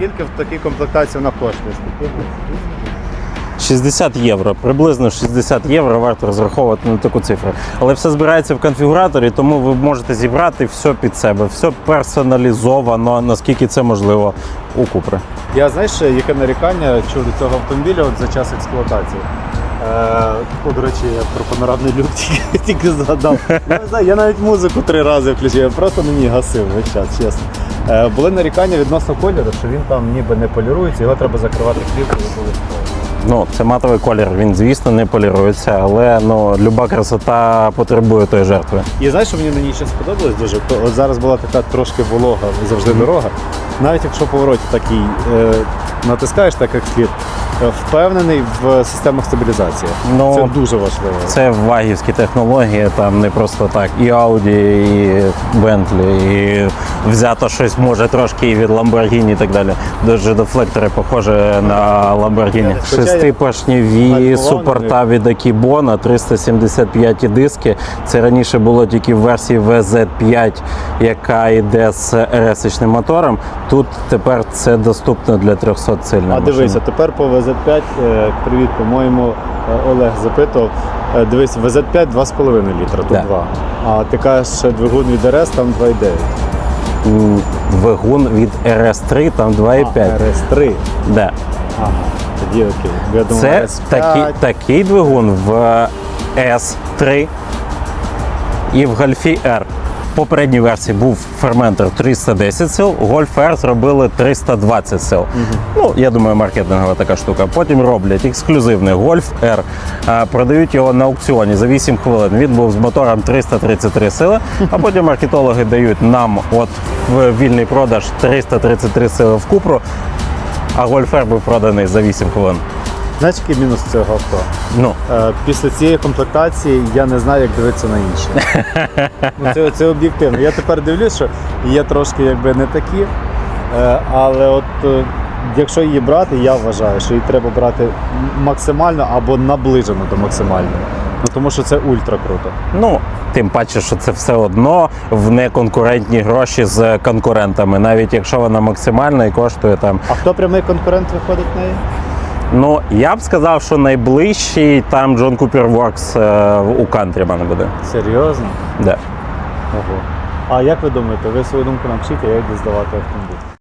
Скільки в такій комплектації вона коштує? Скільки? 60 євро, приблизно 60 євро варто розраховувати на таку цифру. Але все збирається в конфігураторі, тому ви можете зібрати все під себе, все персоналізовано, наскільки це можливо у Купри. Я знаєш, яке нарікання чув до цього автомобіля от за час експлуатації. Е, о, до речі, я про панорамний люк тільки, тільки згадав. Я не знаю, я навіть музику три рази включив, я просто на ній гасив весь час, чесно. Е, були нарікання відносно кольору, що він там ніби не полірується, його треба закривати плівкою обов'язково. Ну, це матовий колір, він, звісно, не полірується, але ну, люба красота потребує тої жертви. І знаєш, що мені на ній ще сподобалось дуже? От зараз була така трошки волога, завжди дорога. Навіть якщо в повороті такий е, натискаєш так як слід, впевнений в системах стабілізації. Ну, Це дуже важливо. Це вагівські технології, там не просто так. І Audi, і Bentley, і взято щось може трошки і від Lamborghini і так далі. Дуже дефлектори похожі на Lamborghini. Шестипоршневі гальмував супорта від Akibona, 375 диски. Це раніше було тільки в версії VZ5, яка йде з RS-ичним мотором. Тут тепер це доступно для 300 сильних А дивися, тепер по ВЗ5, е, привіт, по-моєму, е, Олег запитував. Е, Дивись, ВЗ5 2,5 літра, тут Да. 2. А ти кажеш, двигун від РС там 2,9. Двигун від RS3, там 2,5. РС3. Да. Ага, тоді окей. Я думав, Це RS5. такий, такий двигун в S3 і в Гольфі R. Попередній версії був ферментер 310 сил, Golf R зробили 320 сил. Ну, я думаю, маркетингова така штука. Потім роблять ексклюзивний Golf R, продають його на аукціоні за 8 хвилин. Він був з мотором 333 сили, а потім маркетологи дають нам от в вільний продаж 333 сили в купру, а Golf R був проданий за 8 хвилин. Знаєш, який мінус цього авто? Ну, Е, Після цієї комплектації я не знаю, як дивитися на інші. ну, це, це об'єктивно. Я тепер дивлюсь, що є трошки якби не такі. Е, Але от е, якщо її брати, я вважаю, що її треба брати максимально або наближено до максимального. Ну тому що це ультра круто. Ну, тим паче, що це все одно в неконкурентні гроші з конкурентами, навіть якщо вона максимальна і коштує там. А хто прямий конкурент виходить в неї? Ну, я б сказав, що найближчий там Джон Купер Воркс у у Кантрімана буде. Серйозно? Да. Ого. А як ви думаєте, ви свою думку навчите, як здавати автомобіль.